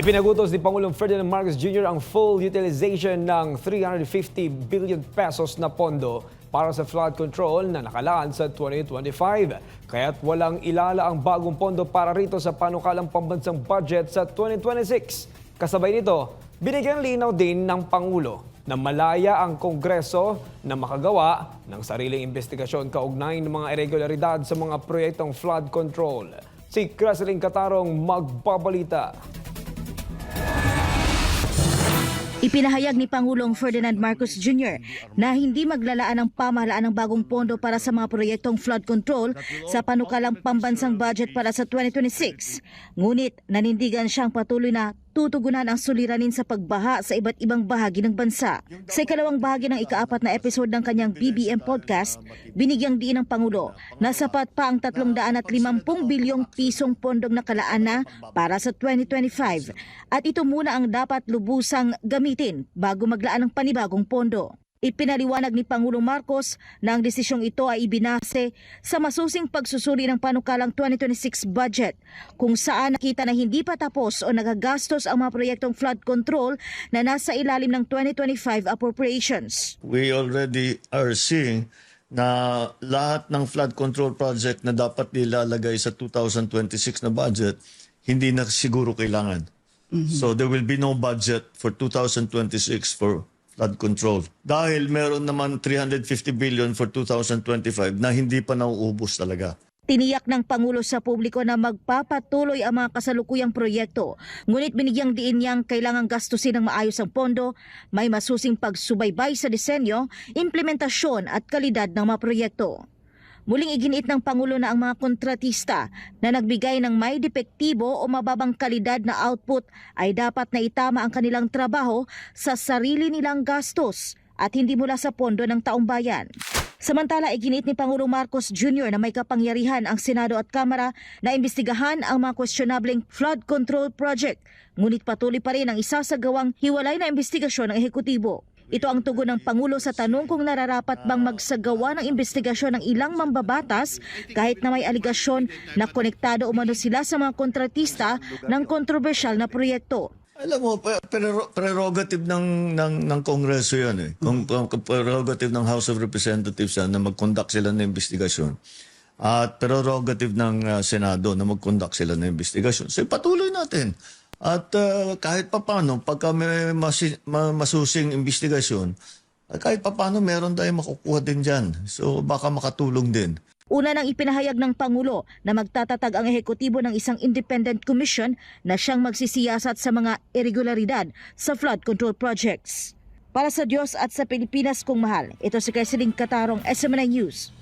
Ipinagutos ni Pangulong Ferdinand Marcos Jr. ang full utilization ng 350 billion pesos na pondo para sa flood control na nakalaan sa 2025. Kaya't walang ilala ang bagong pondo para rito sa panukalang pambansang budget sa 2026. Kasabay nito, binigyan linaw din ng Pangulo na malaya ang Kongreso na makagawa ng sariling investigasyon kaugnay ng mga irregularidad sa mga proyektong flood control. Si Creslin Catarong magbabalita. Ipinahayag ni Pangulong Ferdinand Marcos Jr. na hindi maglalaan ng pamahalaan ng bagong pondo para sa mga proyektong flood control sa panukalang pambansang budget para sa 2026. Ngunit nanindigan siyang patuloy na tutugunan ang suliranin sa pagbaha sa iba't ibang bahagi ng bansa. Sa ikalawang bahagi ng ikaapat na episode ng kanyang BBM podcast, binigyang diin ng Pangulo na sapat pa ang 350 bilyong pisong pondong nakalaan na para sa 2025 at ito muna ang dapat lubusang gamitin bago maglaan ng panibagong pondo. Ipinaliwanag ni Pangulong Marcos na ang desisyong ito ay ibinase sa masusing pagsusuri ng panukalang 2026 budget kung saan nakita na hindi pa tapos o nagagastos ang mga proyektong flood control na nasa ilalim ng 2025 appropriations. we already are seeing na lahat ng flood control project na dapat nilalagay sa 2026 na budget, hindi na siguro kailangan. So there will be no budget for 2026 for flood control. Dahil meron naman 350 billion for 2025 na hindi pa nauubos talaga. Tiniyak ng Pangulo sa publiko na magpapatuloy ang mga kasalukuyang proyekto. Ngunit binigyang diin niyang kailangang gastusin ng maayos ang pondo, may masusing pagsubaybay sa disenyo, implementasyon at kalidad ng mga proyekto. Muling iginiit ng Pangulo na ang mga kontratista na nagbigay ng may depektibo o mababang kalidad na output ay dapat na itama ang kanilang trabaho sa sarili nilang gastos at hindi mula sa pondo ng taong bayan. Samantala, iginiit ni Pangulong Marcos Jr. na may kapangyarihan ang Senado at Kamara na imbestigahan ang mga questionableng flood control project. Ngunit patuloy pa rin ang isasagawang hiwalay na investigasyon ng ehekutibo. Ito ang tugon ng Pangulo sa tanong kung nararapat bang magsagawa ng investigasyon ng ilang mambabatas kahit na may aligasyon na konektado umano sila sa mga kontratista ng kontrobersyal na proyekto. Alam mo, prerogative ng, ng, ng Kongreso yan eh. Kung- prerogative ng House of Representatives yan na mag-conduct sila ng investigasyon. At prerogative ng uh, Senado na mag-conduct sila ng investigasyon. So patuloy natin. At uh, kahit papano, pagka may masi- ma- masusing investigasyon, uh, kahit papano meron tayong makukuha din dyan. So baka makatulong din. Una nang ipinahayag ng Pangulo na magtatatag ang ehekutibo ng isang independent commission na siyang magsisiyasat sa mga irregularidad sa flood control projects. Para sa Diyos at sa Pilipinas kung mahal, ito si Kaiseling Katarong, SMNI News.